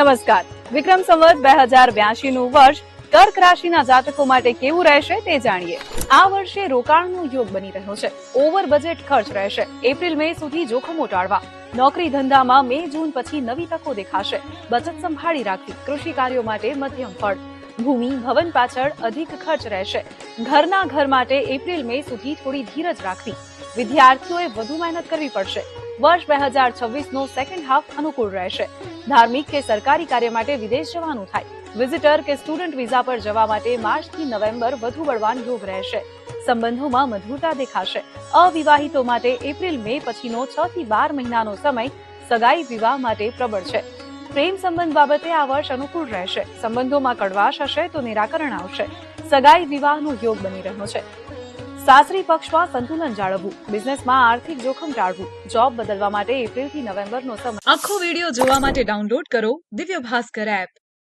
નમસ્કાર. વિક્રમ સંવત બે હજાર બ્યાસી નું વર્ષ, કર્ક રાશિના જાતકો માટે કેવું રહેશે તે જાણીએ. આ વર્ષે રોકાણનો યોગ બની રહ્યો છે. ઓવર બજેટ ખર્ચ રહેશે. એપ્રિલ, મે સુધી જોખમો ટાળવા. નોકરી ધંધામાં મે, જૂન પછી નવી તકો દેખાશે. બચત સંભાળી રાખવી. કૃષિ કાર્યો માટે મધ્યમ ફળ. ભૂમિ, ભવન પાછળ અધિક ખર્ચ રહેશે. ઘરના ઘર માટે એપ્રિલ, મે સુધી થોડી ધીરજ રાખવી. વિદ્યાર્થીઓએ વધુ મહેનત કરવી પડશે. વર્ષ બે હજાર છવ્વીસનો સેકન્ડ હાફ અનુકૂળ રહેશે. ધાર્મિક કે સરકારી કાર્ય માટે વિદેશ જવાનું થાય. વિઝિટર કે સ્ટુડન્ટ વિઝા પર જવા માટે માર્ચથી નવેમ્બર વધુ બળવાન યોગ રહેશે. સંબંધોમાં મધુરતા દેખાશે. અવિવાહિતો માટે એપ્રિલ, મે પછીનો છ થી બાર મહિનાનો સમય સગાઈ વિવાહ માટે પ્રબળ છે. પ્રેમ સંબંધ બાબતે આ વર્ષ અનુકૂળ રહેશે. સંબંધોમાં કડવાશ હશે તો નિરાકરણ આવશે. સગાઈ વિવાહનો યોગ બની રહ્યો છે. સાસરી પક્ષમાં સંતુલન જાળવવું, બિઝનેસમાં આર્થિક જોખમ ટાળવું, જોબ બદલવા માટે એપ્રિલથી નવેમ્બરનો સમય. આખો વીડિયો જોવા માટે ડાઉનલોડ કરો દિવ્ય ભાસ્કર એપ.